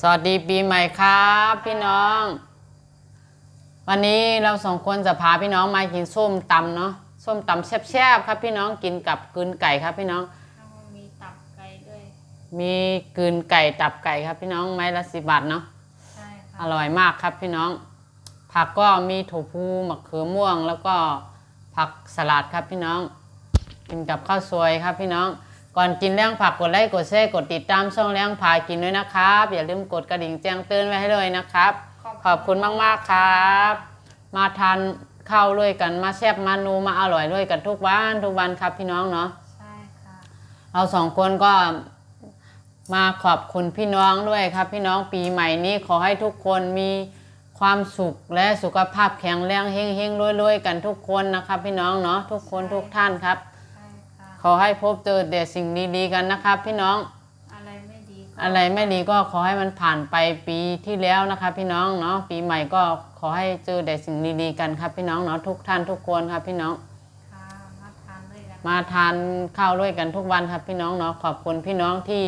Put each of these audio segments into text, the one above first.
สวัสดีปีใหม่ครับ พี่น้อง วันนี้เราสองคนจะพาพี่น้องมากินส้มตำเนาะส้มตำแซ่บๆครับพี่น้องกินกับกลืนไก่ครับพี่น้องแล้วก็มีตับไก่ด้วย มีกลืนไก่ตับไก่ครับพี่น้องไม้ละสิบบาทเนาะใช่อค่ะร่อยมากครับพี่น้อง ผักก็มีถั่วพูมะเขือม่วง แล้วก็ผักสลัดครับพี่น้อง กินกับข้าวสวยครับพี่น้อง ก่อนกินเรื่องผักกดไลค์กดแชร์กดติดตามช่องเลี้ยงพากินด้วยนะครับ อย่าลืมกดกระดิ่งแจ้งเตือนไว้ให้เลยนะครับ ขอบคุณมากๆครับ มาทานข้าวด้วยกันมาแซ่บมานูมาอร่อยด้วยกันทุกวันทุกวันครับพี่น้องเนาะใช่ค่ะ เราสองคนก็มาขอบคุณพี่น้องด้วยครับ พี่น้องปีใหม่นี้ขอให้ทุกคนมีความสุขและสุขภาพแข็งแรงเฮงเฮงรวยรวยๆกันทุกคนนะครับ พี่น้องเนาะทุกคนทุกท่านครับใช่ค่ะข อให้พบเจอแต่สิ่งดีๆกันนะครับ พี่น้อง อะไรไม่ดีก็อะไรไม่ดีก็ขอให้มันผ่านไปปีที่แล้วนะคะพี่น้องเนาะปีใหม่ก็ขอให้เจอแต่สิ่งดีๆกันครับพี่น้องเนาะทุกท่านทุกคนครับพี่น้อง ค่ะมาทานด้วยกันมาทานข้าวด้วยกันทุกวันครับพี่น้องเนาะขอบคุณพี่น้องที่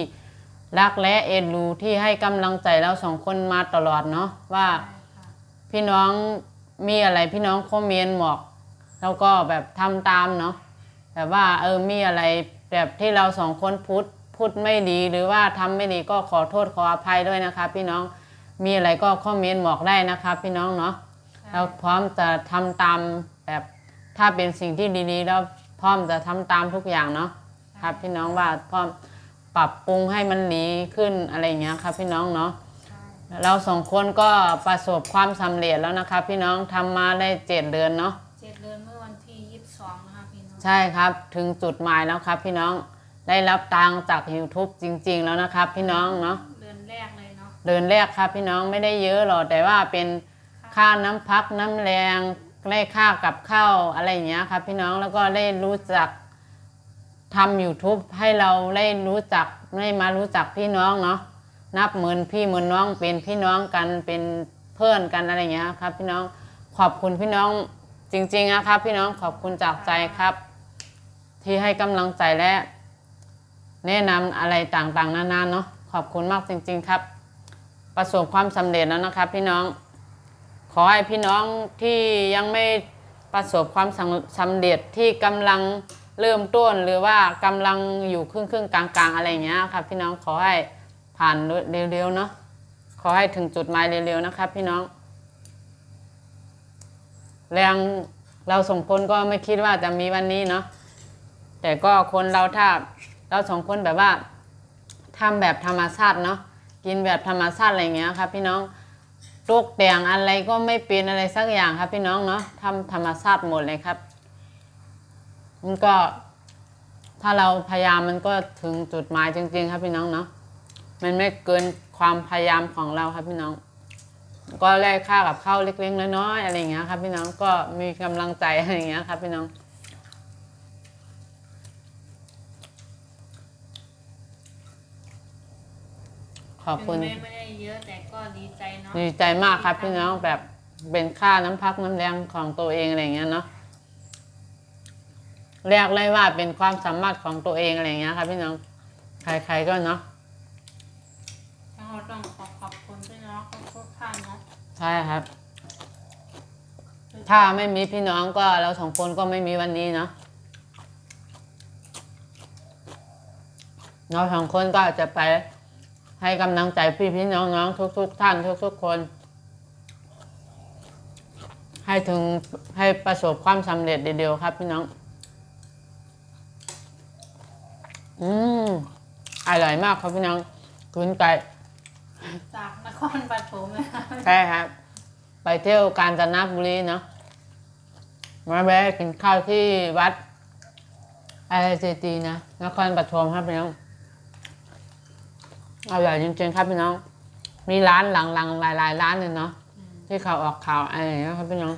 รักและเอ็นดูที่ให้กำลังใจเราสองคนมาตลอดเนาะว่าใช่ค่ะพี่น้องมีอะไรพี่น้องคอมเมนต์บอกแล้วก็แบบทำตามเนาะ แบบว่าเออมีอะไรแบบที่เราสองคนพูดพูดไม่ดีหรือว่าทำไม่ดีก็ขอโทษขออภัยด้วยนะคะ พี่น้องมีอะไรก็คอมเมนต์บอกได้นะคะพี่น้องเนาะเราพร้อมจะทำตามแบบถ้าเป็นสิ่งที่ดีๆแล้วพร้อมจะทำตามทุกอย่างเนาะครับพี่น้องว่าพร้อมปรับปรุงให้มันดีขึ้นอะไรอย่างเงี้ยครับพี่น้องเนาะใช่เราสองคนก็ประสบความสำเร็จแล้วนะคะ พี่น้องทำมาได้เจ็ดเดือนเนาะ ใช่ครับถึงจุดหมายแล้วครับพี่น้องได้รับตังค์จาก YouTube จริง ๆ แล้วนะครับ พี่น้องเนาะเดือนแรกเลยเนาะเดือนแรกครับพี่น้องไม่ได้เยอะหรอกแต่ว่าเป็นค่าน้ำพักน้ำแรงได้ค่ากับข้าวอะไรอย่างเงี้ยครับ พี่น้องแล้วก็ได้รู้จักทำ YouTube ให้เราได้รู้จักได้มารู้จักพี่น้องเนาะนับหมื่นพี่หมื่นน้องเป็นพี่น้องกันเป็นเพื่อนกันอะไรอย่างเงี้ยครับ พี่น้องขอบคุณพี่น้องจริงๆนะครับ พี่น้องขอบคุณจากใจครับ ที่ให้กำลังใจและ แนะนำอะไรต่างๆ นานาเนาะขอบคุณมากจริง ๆ ครับ ประสบความสำเร็จแล้วนะครับ พี่น้อง ขอให้พี่น้องที่ยังไม่ประสบความสำเร็จที่กำลังเริ่มต้นหรือว่ากำลังอยู่ครึ่งครึ่งๆกลางๆ อะไรเงี้ยครับ พี่น้องขอให้ผ่านเร็วๆเนาะขอให้ถึงจุดหมายเร็วๆนะครับ พี่น้อง แรงเราสองคนก็ไม่คิดว่าจะมีวันนี้เนาะ แต่ก็คนเราถ้าเราสองคนแบบว่าทำแบบธรรมชาติเนาะกินแบบธรรมชาติอะไรเงี้ยครับพี่น้องตกแต่งอะไรก็ไม่เป็นอะไรสักอย่างครับพี่น้องเนาะทำธรรมชาติหมดเลยครับมันก็ถ้าเราพยายามมันก็ถึงจุดหมายจริง ๆ ครับพี่น้องเนาะมันไม่เกินความพยายามของเราครับพี่น้อง ก็แลกค่ากับข้าวเล็กๆน้อยๆอะไรเงี้ยครับพี่น้องก็มีกำลังใจอะไรเงี้ยครับพี่น้อง ขอบคุณ ถึงแม้ไม่ได้เยอะแต่ก็ดีใจเนาะดีใจมากครับพี่น้องแบบเป็นค่าน้ำพักน้ำแรงของตัวเองอะไรอย่างเงี้ยเนาะเรียกเลยว่าเป็นความสามารถของตัวเองอะไรอย่างเงี้ยครับพี่น้องใครๆก็เนาะทั้งเราต้องขอขอบคุณพี่น้องทุกท่านเนาะใช่ครับ ถ้าไม่มีพี่น้องก็เราสองคนก็ไม่มีวันนี้เนาะเราสองคนก็จะไป ให้กำลังใจพี่พี่น้องน้องทุกๆท่านทุกๆคน ให้ถึงให้ประสบความสำเร็จเดียวๆครับพี่น้อง อืมอร่อยมากครับพี่น้องคุณไก่จากนครปฐมนะคะใช่ครับ ไปเที่ยวกาญจนบุรีเนาะมาแวะกินข้าวที่วัดอะไรเจตีย์นะนครปฐมครับพี่น้อง อร่อยจริงๆครับพี่น้อง มีร้านหลังๆหลายๆร้านเลยเนาะที่เขาออกข่าวอะไรอย่างเงี้ยครับพี่น้อง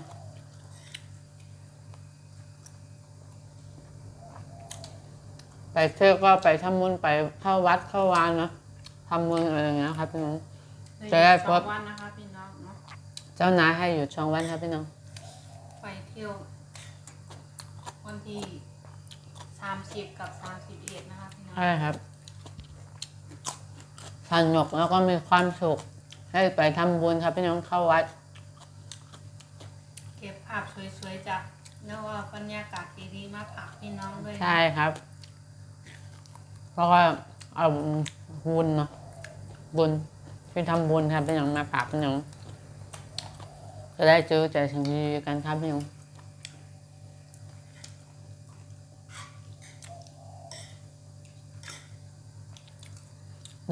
ไปเที่ยวก็ไปทำบุญไปเข้าวัดเข้าวานเนาะทำบุญอะไรอย่างเงี้ยครับพี่น้องจะได้พบสองวันนะคะพี่น้องเนาะเจ้านายให้อยู่ช่องวันครับพี่น้อง ไปเที่ยววันที่สามสิบกับสามสิบเอ็ดนะคะพี่น้องใช่ครับ สนุกแล้วก็มีความสุข ให้ไปทำบุญครับพี่น้องเข้าวัด เก็บภาพสวยๆจากแล้วว่าบรรยากาศดีๆมาฝากพี่น้องด้วยนะใช่ครับ เพราะว่าเอาบุญเนาะบุญไปทำบุญครับพี่น้องมาฝากพี่น้องจะได้เจอใจสิ่งดีๆกันครับพี่น้อง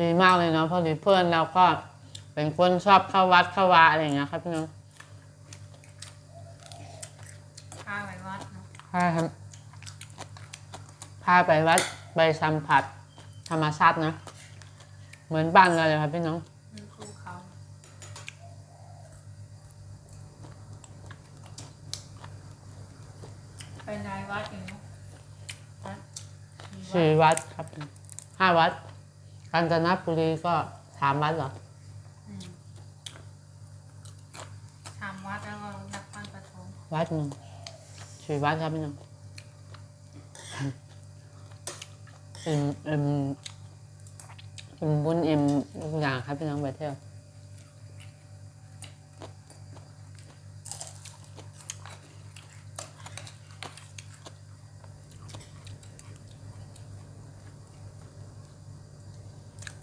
ดีมากเลยเนาะเพราะดีเพื่อนเราก็เป็นคนชอบเข้าวัดเข้าวาอะไรอย่างเงี้ยครับพี่น้องข้าไว้วัดเนาะพาครับพาไปวัดไปสัมผัสธรรมชาตินะ เหมือนบ้านเราเลยครับพี่น้องมีภูเขาไปนายวัดอยู่เนาะวัดมีวัดสี่วัดครับห้าวัด กาญจนบุรีก็สามวัดเหรอ อืมทำวัดแล้วก็นักปั้นปฐมวัดหนึ่งสี่วัดครับพี่น้องเอ็มเอ็มเอ็มบุญเอ็มทุกอย่างครับพี่น้องไปเที่ยว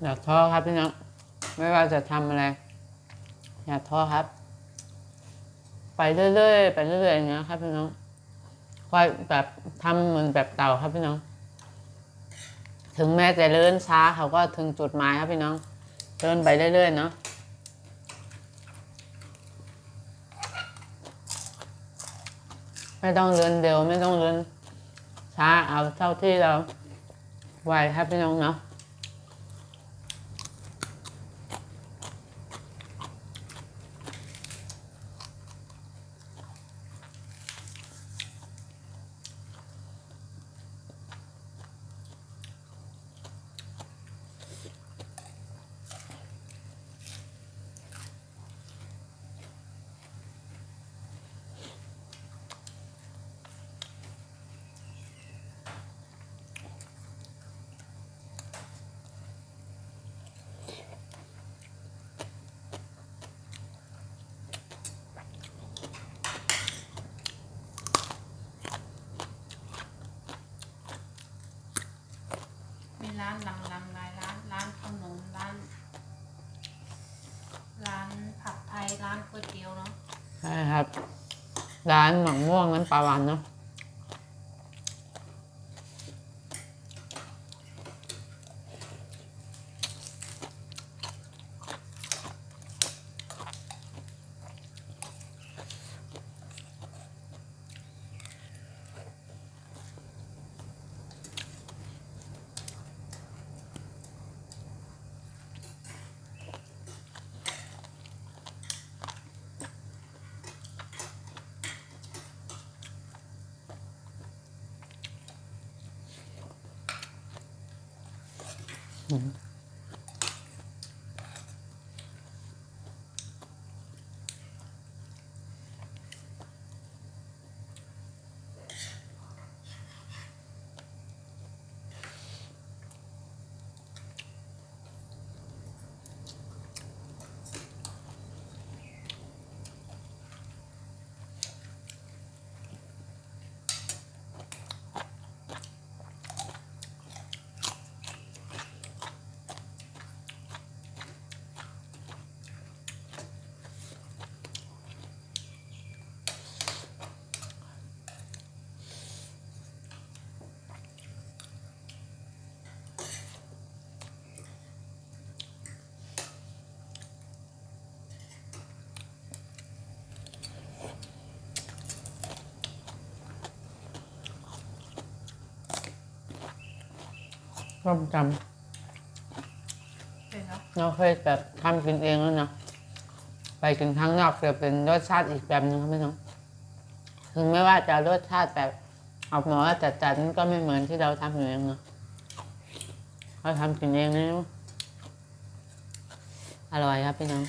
อย่าท้อครับพี่น้องไม่ว่าจะทำอะไร อย่าท้อครับ ไปเรื่อยๆไปเรื่อยๆอย่างเงี้ยครับพี่น้องค่อยแบบทำเหมือนแบบเต่าครับพี่น้อง ถึงแม้จะเลื่อนช้าเขาก็ถึงจุดหมายครับพี่น้องเดินไปเรื่อยๆเนาะไม่ต้องเดินเร็วไม่ต้องเดินช้าเอาเท่าที่เราไหวครับพี่น้องเนาะ มีร้านหลังๆหลายร้าน ร้านขนมร้าน ร้านผัดไทย ร้านก๋วยเตี๋ยวเนาะ ใช่ครับ ร้านหมังม่วงนั้นปลาหวานเนาะ Mm-hmm. ก็จเป็นเนาะำเราเคยแบบทำกินเองแล้วนะไปกินข้างนอกจะเป็นรสชาติอีกแบบหนึงครับพี่น้องถึงไม่ว่าจะรสชาติแบบออกมาว่าจัดๆนั่นก็ไม่เหมือนที่เราทำอยู่เองเนาะเราทำกินเองนี่อร่อยครับพี่น้อง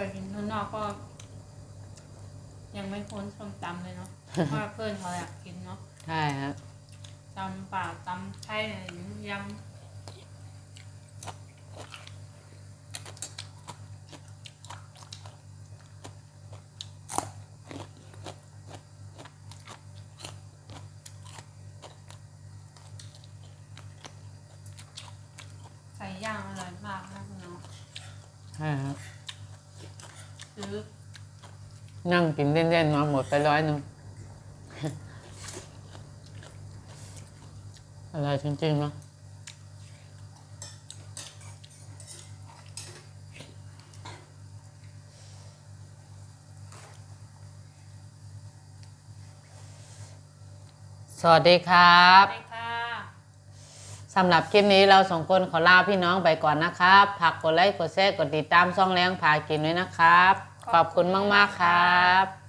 ไปกินข้างนอกก็ ยังไม่พ้นสเลยเนาะ เพราะว่าเพื่อนเขาอยากกินเนาะใช่ครับตำป่าตำไทยอะไรอย่างนี้ยำไก่ย่างอร่อยมากนะพี่น้องใช่ครับ ซื้อนั่งกินเล่นๆมาหมดไปร้อยหนึ่งอะไรจริงๆเนาะสวัสดีครับ ไปค่ะ สำหรับคลิปนี้เราสองคนขอลาพี่น้องไปก่อนนะครับฝากกดไลค์กดแชร์กดติดตามช่องแรงพากินด้วยนะครับ ขอบคุณมาก ๆ ครับ